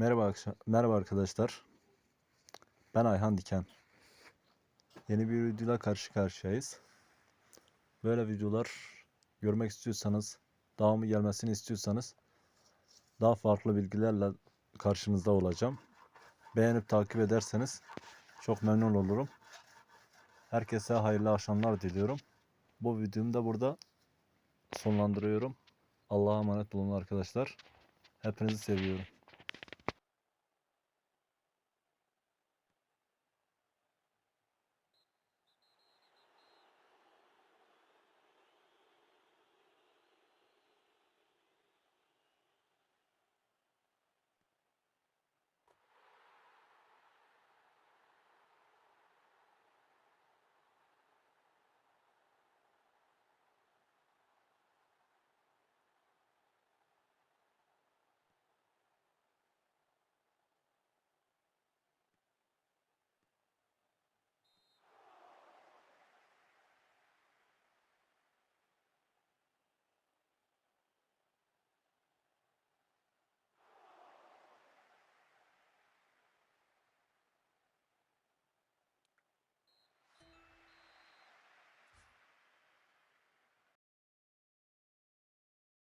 Merhaba, merhaba arkadaşlar. Ben Ayhan Diken. Yeni bir videoyla karşı karşıyayız. Böyle videolar görmek istiyorsanız, devamı gelmesini istiyorsanız daha farklı bilgilerle karşınızda olacağım. Beğenip takip ederseniz çok memnun olurum. Herkese hayırlı akşamlar diliyorum. Bu videomu da burada sonlandırıyorum. Allah'a emanet olun arkadaşlar. Hepinizi seviyorum.